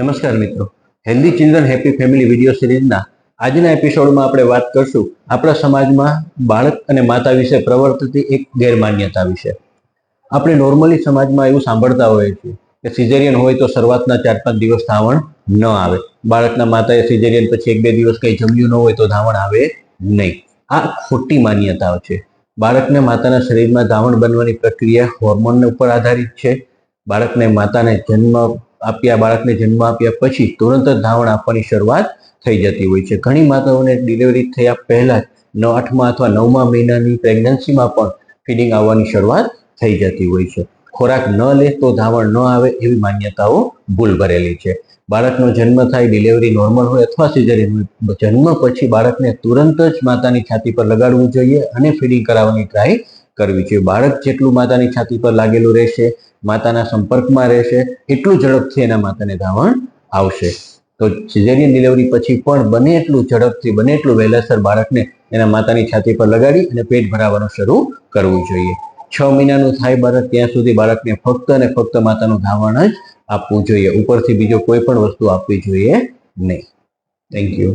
નમસ્કાર મિત્રો. Healthy children happy family video સિરીઝના આજના એપિસોડમાં આપણે વાત કરશું આપણા સમાજમાં બાળક અને માતા વિશે પ્રવર્તતી એક ગેરમાન્યતા વિશે. આપણે નોર્મલી સમાજમાં એવું સાંભળતા હોઈએ છીએ કે સિઝેરિયન હોય તો શરૂઆતના ચાર પાંચ દિવસ ધાવણ ન આવે. બાળકના માતાએ સિઝેરિયન પછી એક બે દિવસ કંઈ જમ્યું ન હોય તો ધાવણ આવે નહીં. આ ખોટી માન્યતાઓ છે. બાળકને માતાના શરીરમાં ધાવણ બનવાની પ્રક્રિયા હોર્મોન ઉપર આધારિત છે. બાળકને માતાને જન્મ આપ્યા, બાળકને જન્મ આપ્યા પછી તુરંત જ ધાવણ આપવાની શરૂઆત થઈ જતી હોય છે. ઘણી માતાઓને ડિલિવરી થયા પહેલા જ નવ આઠમા અથવા નવમા મહિનાની પ્રેગ્નન્સીમાં પણ ફીડિંગ આવવાની શરૂઆત થઈ જતી હોય છે. ખોરાક ન લે તો ધાવણ ન આવે એવી માન્યતાઓ ભૂલ ભરેલી છે. બાળકનો જન્મ થાય ડિલિવરી નોર્મલ હોય અથવા સિઝેરિયન હોય, જન્મ પછી બાળકને તુરંત જ માતાની છાતી પર લગાડવું જોઈએ અને ફીડિંગ કરાવવાની ટ્રાય કરવી જોઈએ. બાળક જેટલું માતાની છાતી પર લાગેલું રહેશે માતાના સંપર્કમાં રહેશે, એટલું ઝડપથી એના માતાને ધાવણ આવશે. તો સિઝેરિયન ડિલિવરી પછી પણ બને એટલું ઝડપથી, બને એટલું વહેલાસર બાળકને એના માતાની છાતી પર લગાડી અને પેટ ભરાવાનું શરૂ કરવું જોઈએ. છ મહિનાનું થાય બાળક, ત્યાં સુધી બાળકને ફક્ત અને ફક્ત માતાનું ધાવણ જ આપવું જોઈએ. ઉપરથી બીજો કોઈ પણ વસ્તુ આપવી જોઈએ નહીં. Thank you